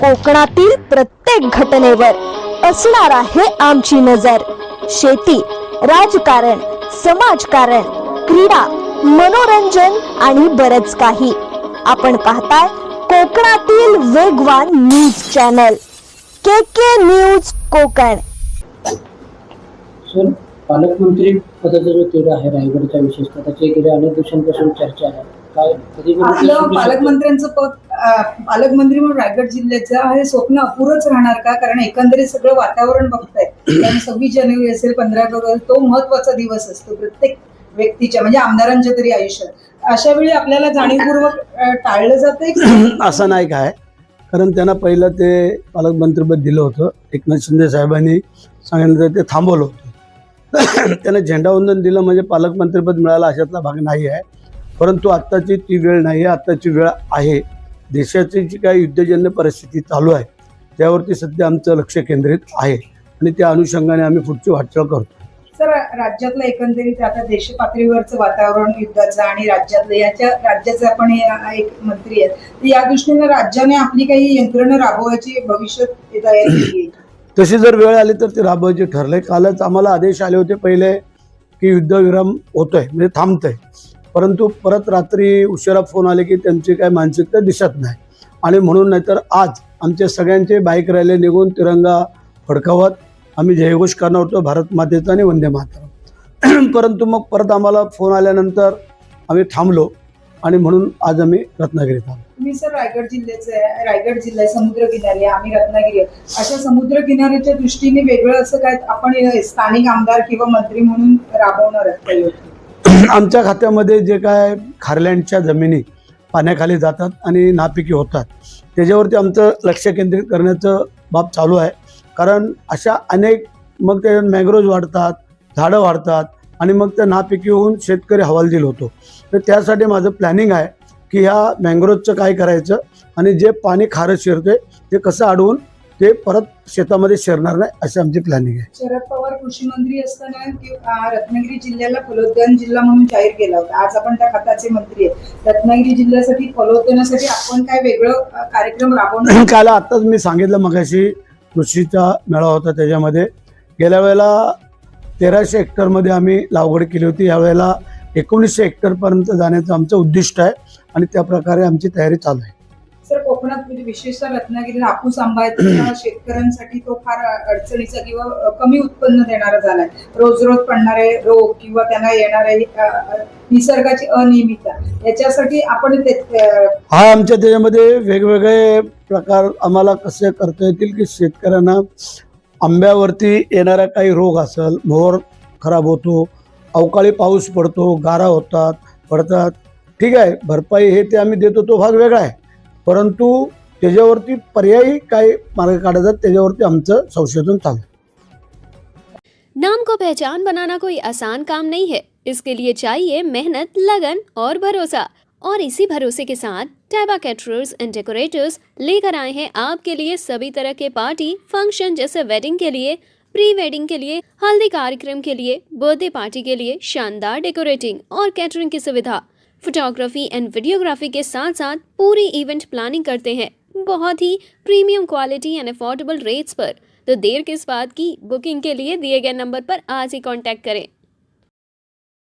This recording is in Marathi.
कोकणातील प्रत्येक घटनेवर असणार आहे आमची नजर. शेती राजकारण समाजकारण क्रीडा मनोरंजन आणि बरच काही. आपण पाहताय कोकणातील वेगवान news channel. K K news Konkan. पालकमंत्री पदाचा जो तेढा आहे रायगडच्या विशेषतः त्याची गेल्या अनेक दिवसांपासून चर्चा आहे. आपलं सुटू शकतं? पालकमंत्र्यांचं पद पालकमंत्री म्हणून रायगड जिल्ह्याचं हे स्वप्न अपुरच राहणार का? कारण एकंदरीत सगळं वातावरण बघताय कारण सव्वीस जानेवारी असेल पंधरा ऑगस्ट तो महत्त्वाचा दिवस असतो प्रत्येक व्यक्तीच्या म्हणजे आमदारांच्या तरी आयुष्यात. अशा वेळी आपल्याला जाणीवपूर्वक टाळलं जातंय असं नाही काय. कारण त्यांना पहिलं ते पालकमंत्रीपद दिलं होतं. एकनाथ शिंदे साहेबांनी सांगितलं ते थांबवलं होतं. त्यांना झेंडावंदन दिलं म्हणजे पालकमंत्रीपद मिळालं अशातला भाग नाही आहे. परंतु आत्ताची ती वेळ नाही आत्ताची वेळ आहे. देशाची जी काही युद्धजन्य परिस्थिती चालू आहे त्यावरती सध्या आमचं लक्ष केंद्रित आहे आणि त्या अनुषंगाने आम्ही पुढची वाटचाल करतो. सर राज्यातलं एकंदरीत आता देश पातळीवरचं वातावरण युद्धाचं आणि राज्यातलं याच्या राज्याचे आपण एक मंत्री आहेत. तर या दृष्टीने राज्याने आपली काही यंत्रणा राबवायची भविष्यात तयारी तशी जर वेळ आली तर ते राबवायचे ठरले कालच आम्हाला आदेश आले होते पहिले की युद्धविराम होतोय म्हणजे थांबतंय. परंतु परत रात्री उशिरा फोन आले की त्यांची काय मानसिकता दिसत नाही. आणि म्हणून नाहीतर आज आमच्या सगळ्यांचे बाईक रॅली निघून तिरंगा फडकावत आम्ही जयघोष करणार होतो भारत मातेचा आणि वंदे मातरम. परंतु मग परत आम्हाला फोन आल्यानंतर आम्ही थांबलो आणि म्हणून आज आम्ही रत्नागिरीत आलो. मी सर रायगड जिल्ह्याचे रायगड जिल्हा समुद्र किनारी आम्ही रत्नागिरी आहे. अशा समुद्र किनाऱ्याच्या दृष्टीने वेगळं असं काय आपण स्थानिक आमदार किंवा मंत्री म्हणून राबवणार आहात आमच्या खात्यामध्ये जे काय खारलँडच्या जमिनी पाण्याखाली जातात आणि नापिकी होतात. त्याच्यावरती आमचं लक्ष केंद्रित करण्याचं बाब चालू आहे. कारण अशा अनेक मग ते मॅग्रोज वाढतात झाडं वाढतात आणि मग त्या नापिकी होऊन शेतकरी हवालदिल होतो. तर त्यासाठी माझं प्लॅनिंग आहे की ह्या मँग्रोजचं काय करायचं आणि जे पाणी खारं शिरते ते कसं अडवून ते परत शेतामध्ये शिरणार नाही अशी आमची प्लॅनिंग आहे. शरद पवार कृषी मंत्री असताना आ, रत्नागिरी जिल्ह्याला फलोद्यान जिल्हा म्हणून जाहीर केला होता. आज आपण त्या खात्याचे मंत्री आहेत. रत्नागिरी जिल्ह्यासाठी फलोद्यानासाठी आपण काय वेगळं कार्यक्रम राबवणार काल आत्ताच मी सांगितलं मगाशी कृषीचा मेळावा होता त्याच्यामध्ये. गेल्या वेळेला तेराशे हेक्टरमध्ये आम्ही लागवड केली होती. यावेळेला एकोणीसशे हेक्टरपर्यंत जाण्याचं आमचं उद्दिष्ट आहे आणि त्या प्रकारे आमची तयारी चालू आहे. सर कोकणात म्हणजे विशेषतः रत्नागिरीला हापूस आंबा शेतकऱ्यांसाठी तो फार अडचणीचा किंवा कमी उत्पन्न देणारा झालाय रोज रोज पडणारे रोग किंवा त्यांना येणारे निसर्गाची अनियमितता याच्यासाठी आपण ते हा आमच्या त्याच्यामध्ये वेगवेगळे प्रकार आम्हाला कसे करता येतील की शेतकऱ्यांना आंब्यावरती येणारा काही रोग असेल मोहर खराब होतो अवकाळी पाऊस पडतो गारा होतात पडतात. ठीक आहे भरपाई हे ते आम्ही देतो तो भाग वेगळा आहे. परंतु त्याच्यावरती पर्यायी काय मार्ग काढायचा आमचं संशोधन चालू नाम को पहचान बनाना कोई आसान काम नहीं है। इसके लिए चाहिए मेहनत, लगन और भरोसा। और इसी भरोसे के साथ टैबा कैटरर्स एंड डेकोरेटर्स लेकर आए हैं आपके लिए सभी तरह के पार्टी फ़ंक्शन जैसे वेडिंग के लिए प्री वेडिंग के लिए, हल्दी कार्यक्रम के लिए बर्थडे पार्टी के लिए शानदार डेकोरेटिंग और कैटरिंग की सुविधा। फोटोग्राफी एंड वीडियोग्राफी के साथ साथ पूरी इवेंट प्लानिंग करते हैं, बहुत ही premium quality and affordable rates पर। तो देर किस बात की? बुकिंग के लिए दिए गए नंबर पर आज ही कॉन्टैक्ट करें।